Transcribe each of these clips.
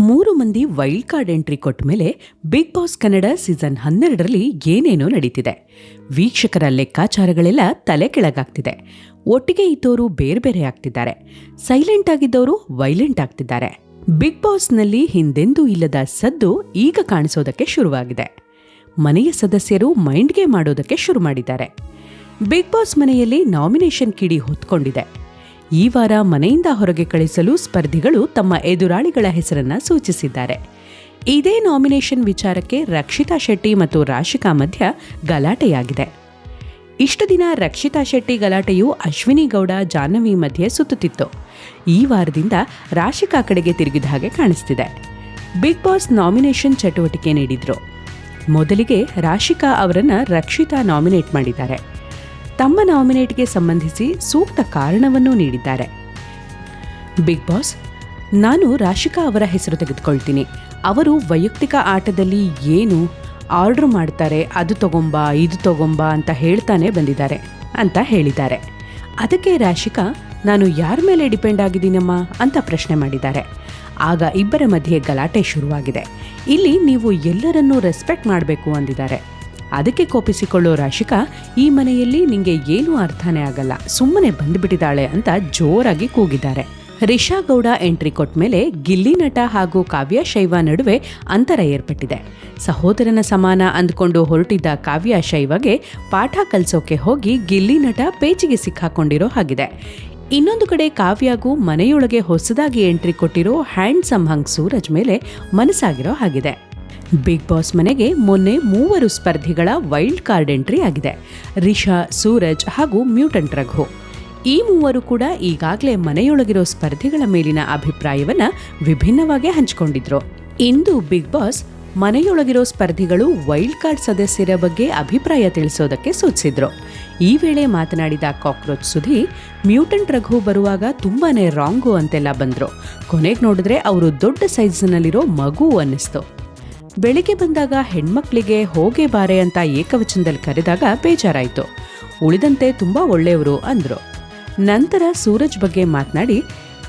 ಮೂರು ಮಂದಿ wild card entry ಕೊಟ್ಟ ಮೇಲೆ ಬಿಗ್ ಬಾಸ್ ಕನ್ನಡ ಸೀಸನ್ ಹನ್ನೆರಡರಲ್ಲಿ ಏನೇನೋ ನಡೀತಿದೆ. ವೀಕ್ಷಕರ ಲೆಕ್ಕಾಚಾರಗಳೆಲ್ಲ ತಲೆ ಕೆಳಗಾಗ್ತಿದೆ. ಒಟ್ಟಿಗೆ ಇದ್ದವರು ಬೇರೆ ಬೇರೆ ಆಗ್ತಿದ್ದಾರೆ. ಸೈಲೆಂಟ್ ಆಗಿದ್ದವರು ವೈಲೆಂಟ್ ಆಗ್ತಿದ್ದಾರೆ. ಬಿಗ್ ಬಾಸ್ನಲ್ಲಿ ಹಿಂದೆಂದೂ ಇಲ್ಲದ ಸದ್ದು ಈಗ ಕಾಣಿಸೋದಕ್ಕೆ ಶುರುವಾಗಿದೆ. ಮನೆಯ ಸದಸ್ಯರು ಮೈಂಡ್ಗೆ ಮಾಡೋದಕ್ಕೆ ಶುರು ಮಾಡಿದ್ದಾರೆ. ಬಿಗ್ ಬಾಸ್ ಮನೆಯಲ್ಲಿ ನಾಮಿನೇಷನ್ ಕಿಡಿ ಹೊತ್ಕೊಂಡಿದೆ. ಈ ವಾರ ಮನೆಯಿಂದ ಹೊರಗೆ ಕಳಿಸಲು ಸ್ಪರ್ಧಿಗಳು ತಮ್ಮ ಎದುರಾಳಿಗಳ ಹೆಸರನ್ನ ಸೂಚಿಸಿದ್ದಾರೆ. ಇದೇ ನಾಮಿನೇಷನ್ ವಿಚಾರಕ್ಕೆ ರಕ್ಷಿತಾ ಶೆಟ್ಟಿ ಮತ್ತು ರಾಶಿಕಾ ಮಧ್ಯ ಗಲಾಟೆಯಾಗಿದೆ. ಇಷ್ಟು ದಿನ ರಕ್ಷಿತಾ ಶೆಟ್ಟಿ ಗಲಾಟೆಯು ಅಶ್ವಿನಿ ಗೌಡ, ಜಾಹ್ನವಿ ಮಧ್ಯೆ ಸುತ್ತುತ್ತಿತ್ತು. ಈ ವಾರದಿಂದ ರಾಶಿಕಾ ಕಡೆಗೆ ತಿರುಗಿದ ಹಾಗೆ ಕಾಣಿಸ್ತಿದೆ. ಬಿಗ್ ಬಾಸ್ ನಾಮಿನೇಷನ್ ಚಟುವಟಿಕೆ ನೀಡಿದ್ರು. ಮೊದಲಿಗೆ ರಾಶಿಕಾ ಅವರನ್ನು ರಕ್ಷಿತಾ ನಾಮಿನೇಟ್ ಮಾಡಿದ್ದಾರೆ. ತಮ್ಮ ನಾಮಿನೇಟ್ಗೆ ಸಂಬಂಧಿಸಿ ಸೂಕ್ತ ಕಾರಣವನ್ನು ನೀಡಿದ್ದಾರೆ. ಬಿಗ್ ಬಾಸ್, ನಾನು ರಾಶಿಕಾ ಅವರ ಹೆಸರು ತೆಗೆದುಕೊಳ್ತೀನಿ. ಅವರು ವೈಯಕ್ತಿಕ ಆಟದಲ್ಲಿ ಏನು ಆರ್ಡರ್ ಮಾಡ್ತಾರೆ, ಅದು ತಗೊಂಬ, ಇದು ತಗೊಂಬ ಅಂತ ಹೇಳ್ತಾನೆ ಬಂದಿದ್ದಾರೆ ಅಂತ ಹೇಳಿದ್ದಾರೆ. ಅದಕ್ಕೆ ರಾಶಿಕಾ, ನಾನು ಯಾರ ಮೇಲೆ ಡಿಪೆಂಡ್ ಆಗಿದ್ದೀನಮ್ಮ ಅಂತ ಪ್ರಶ್ನೆ ಮಾಡಿದ್ದಾರೆ. ಆಗ ಇಬ್ಬರ ಮಧ್ಯೆ ಗಲಾಟೆ ಶುರುವಾಗಿದೆ. ಇಲ್ಲಿ ನೀವು ಎಲ್ಲರನ್ನೂ ರೆಸ್ಪೆಕ್ಟ್ ಮಾಡಬೇಕು ಅಂದಿದ್ದಾರೆ. ಅದಕ್ಕೆ ಕೋಪಿಸಿಕೊಳ್ಳೋ ರಾಶಿಕಾ, ಈ ಮನೆಯಲ್ಲಿ ನಿಂಗೆ ಏನೂ ಅರ್ಥನೇ ಆಗಲ್ಲ. ಸುಮ್ಮನೆ ಬಂದುಬಿಟ್ಟಿದ್ದಾಳೆ ಅಂತ ಜೋರಾಗಿ ಕೂಗಿದ್ದಾರೆ. ರಿಷಾ ಗೌಡ ಎಂಟ್ರಿ ಕೊಟ್ಟ ಮೇಲೆ ಗಿಲ್ಲಿ ನಟ ಹಾಗೂ ಕಾವ್ಯ ಶೈವ ನಡುವೆ ಅಂತರ ಏರ್ಪಟ್ಟಿದೆ. ಸಹೋದರನ ಸಮಾನ ಅಂದ್ಕೊಂಡು ಹೊರಟಿದ್ದ ಕಾವ್ಯ ಶೈವಗೆ ಪಾಠ ಕಲಿಸೋಕೆ ಹೋಗಿ ಗಿಲ್ಲಿ ನಟ ಪೇಚಿಗೆ ಸಿಕ್ಕಾಕೊಂಡಿರೋ ಹಾಗಿದೆ. ಇನ್ನೊಂದು ಕಡೆ ಕಾವ್ಯಾಗೂ ಮನೆಯೊಳಗೆ ಹೊಸದಾಗಿ ಎಂಟ್ರಿ ಕೊಟ್ಟಿರೋ ಹ್ಯಾಂಡ್ಸಮ್ ಹಂಗ್ ಸೂರಜ್ ಮೇಲೆ ಮನಸ್ಸಾಗಿರೋ ಹಾಗಿದೆ. ಬಿಗ್ ಬಾಸ್ ಮನೆಗೆ ಮೊನ್ನೆ ಮೂವರು ಸ್ಪರ್ಧಿಗಳ ವೈಲ್ಡ್ ಕಾರ್ಡ್ ಎಂಟ್ರಿ ಆಗಿದೆ. ರಿಷಾ, ಸೂರಜ್ ಹಾಗೂ ಮ್ಯೂಟಂಟ್ ರಘು. ಈ ಮೂವರು ಕೂಡ ಈಗಾಗಲೇ ಮನೆಯೊಳಗಿರೋ ಸ್ಪರ್ಧಿಗಳ ಮೇಲಿನ ಅಭಿಪ್ರಾಯವನ್ನು ವಿಭಿನ್ನವಾಗಿ ಹಂಚಿಕೊಂಡಿದ್ರು. ಇಂದು ಬಿಗ್ ಬಾಸ್ ಮನೆಯೊಳಗಿರೋ ಸ್ಪರ್ಧಿಗಳು ವೈಲ್ಡ್ ಕಾರ್ಡ್ ಸದಸ್ಯರ ಬಗ್ಗೆ ಅಭಿಪ್ರಾಯ ತಿಳಿಸೋದಕ್ಕೆ ಸೂಚಿಸಿದ್ರು. ಈ ವೇಳೆ ಮಾತನಾಡಿದ ಕಾಕ್ರೋಚ್ ಸುಧಿ ಮ್ಯೂಟೆಂಟ್ ರಘು ಬರುವಾಗ ತುಂಬಾನೇ ರಾಂಗು ಅಂತೆಲ್ಲ ಬಂದ್ರು. ಕೊನೆಗೆ ನೋಡಿದ್ರೆ ಅವರು ದೊಡ್ಡ ಸೈಜ್ನಲ್ಲಿರೋ ಮಗು ಅನ್ನಿಸ್ತು. ಬೆಳಿಗ್ಗೆ ಬಂದಾಗ ಹೆಣ್ಮಕ್ಳಿಗೆ ಹೋಗೇ ಬಾರೆ ಅಂತ ಏಕವಚನದಲ್ಲಿ ಕರೆದಾಗ ಬೇಜಾರಾಯಿತು. ಉಳಿದಂತೆ ತುಂಬ ಒಳ್ಳೆಯವರು ಅಂದ್ರು. ನಂತರ ಸೂರಜ್ ಬಗ್ಗೆ ಮಾತನಾಡಿ,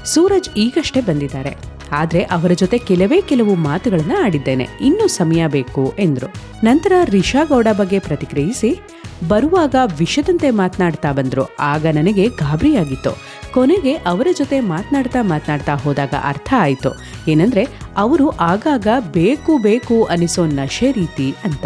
ಸೂರಜ್ ಈಗಷ್ಟೇ ಬಂದಿದ್ದಾರೆ. ಆದರೆ ಅವರ ಜೊತೆ ಕೆಲವೇ ಕೆಲವು ಮಾತುಗಳನ್ನು ಆಡಿದ್ದೇನೆ. ಇನ್ನೂ ಸಮಯ ಬೇಕು ಎಂದರು. ನಂತರ ರಿಷಾ ಗೌಡ ಬಗ್ಗೆ ಪ್ರತಿಕ್ರಿಯಿಸಿ, ಬರುವಾಗ ವಿಷದಂತೆ ಮಾತನಾಡ್ತಾ ಬಂದರು. ಆಗ ನನಗೆ ಗಾಬರಿಯಾಗಿತ್ತು. ಕೊನೆಗೆ ಅವರ ಜೊತೆ ಮಾತನಾಡ್ತಾ ಮಾತನಾಡ್ತಾ ಹೋದಾಗ ಅರ್ಥ ಆಯಿತು. ಏನಂದ್ರೆ, ಅವರು ಆಗಾಗ ಬೇಕು ಬೇಕು ಅನಿಸೋ ನಶೆ ರೀತಿ ಅಂತ.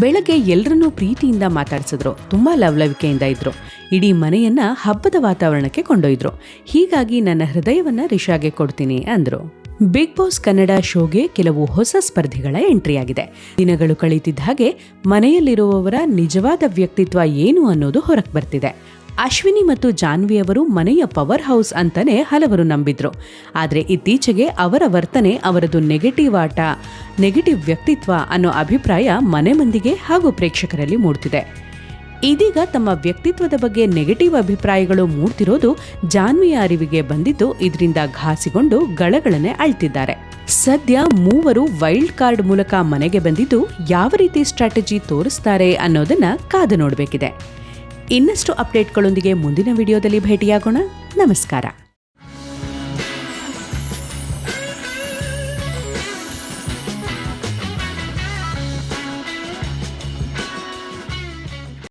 ಬೆಳಗ್ಗೆ ಎಲ್ಲರನ್ನೂ ಪ್ರೀತಿಯಿಂದ ಮಾತಾಡಿಸಿದ್ರು. ತುಂಬಾ ಲವಲವಿಕೆಯಿಂದ ಇದ್ರು. ಇಡೀ ಮನೆಯನ್ನ ಹಬ್ಬದ ವಾತಾವರಣಕ್ಕೆ ಕೊಂಡೊಯ್ದ್ರು. ಹೀಗಾಗಿ ನನ್ನ ಹೃದಯವನ್ನ ರಿಷಾಗೆ ಕೊಡ್ತೀನಿ ಅಂದ್ರು. ಬಿಗ್ ಬಾಸ್ ಕನ್ನಡ ಶೋಗೆ ಕೆಲವು ಹೊಸ ಸ್ಪರ್ಧಿಗಳ ಎಂಟ್ರಿ ಆಗಿದೆ. ದಿನಗಳು ಕಳೀತಿದ್ದ ಹಾಗೆ ಮನೆಯಲ್ಲಿರುವವರ ನಿಜವಾದ ವ್ಯಕ್ತಿತ್ವ ಏನು ಅನ್ನೋದು ಹೊರಗೆ ಬರ್ತಿದೆ. ಅಶ್ವಿನಿ ಮತ್ತು ಜಾನ್ವಿ ಅವರು ಮನೆಯ ಪವರ್ ಹೌಸ್ ಅಂತಾನೆ ಹಲವರು ನಂಬಿದ್ರು. ಆದರೆ ಇತ್ತೀಚೆಗೆ ಅವರ ವರ್ತನೆ, ಅವರದು ನೆಗೆಟಿವ್ ಆಟ, ನೆಗೆಟಿವ್ ವ್ಯಕ್ತಿತ್ವ ಅನ್ನೋ ಅಭಿಪ್ರಾಯ ಮನೆ ಮಂದಿಗೆ ಹಾಗೂ ಪ್ರೇಕ್ಷಕರಲ್ಲಿ ಮೂಡ್ತಿದೆ. ಇದೀಗ ತಮ್ಮ ವ್ಯಕ್ತಿತ್ವದ ಬಗ್ಗೆ ನೆಗೆಟಿವ್ ಅಭಿಪ್ರಾಯಗಳು ಮೂಡ್ತಿರೋದು ಜಾನ್ವಿಯ ಅರಿವಿಗೆ ಬಂದಿದ್ದು ಇದರಿಂದ ಘಾಸಿಗೊಂಡು ಗಳಗಳನೆ ಅಳ್ತಿದ್ದಾರೆ. ಸದ್ಯ ಮೂವರು ವೈಲ್ಡ್ ಕಾರ್ಡ್ ಮೂಲಕ ಮನೆಗೆ ಬಂದಿದ್ದು ಯಾವ ರೀತಿ ಸ್ಟ್ರಾಟಜಿ ತೋರಿಸ್ತಾರೆ ಅನ್ನೋದನ್ನ ಕಾದು ನೋಡಬೇಕಿದೆ. ಇನ್ನಷ್ಟು ಅಪ್ಡೇಟ್ಗಳೊಂದಿಗೆ ಮುಂದಿನ ವಿಡಿಯೋದಲ್ಲಿ ಭೇಟಿಯಾಗೋಣ. ನಮಸ್ಕಾರ.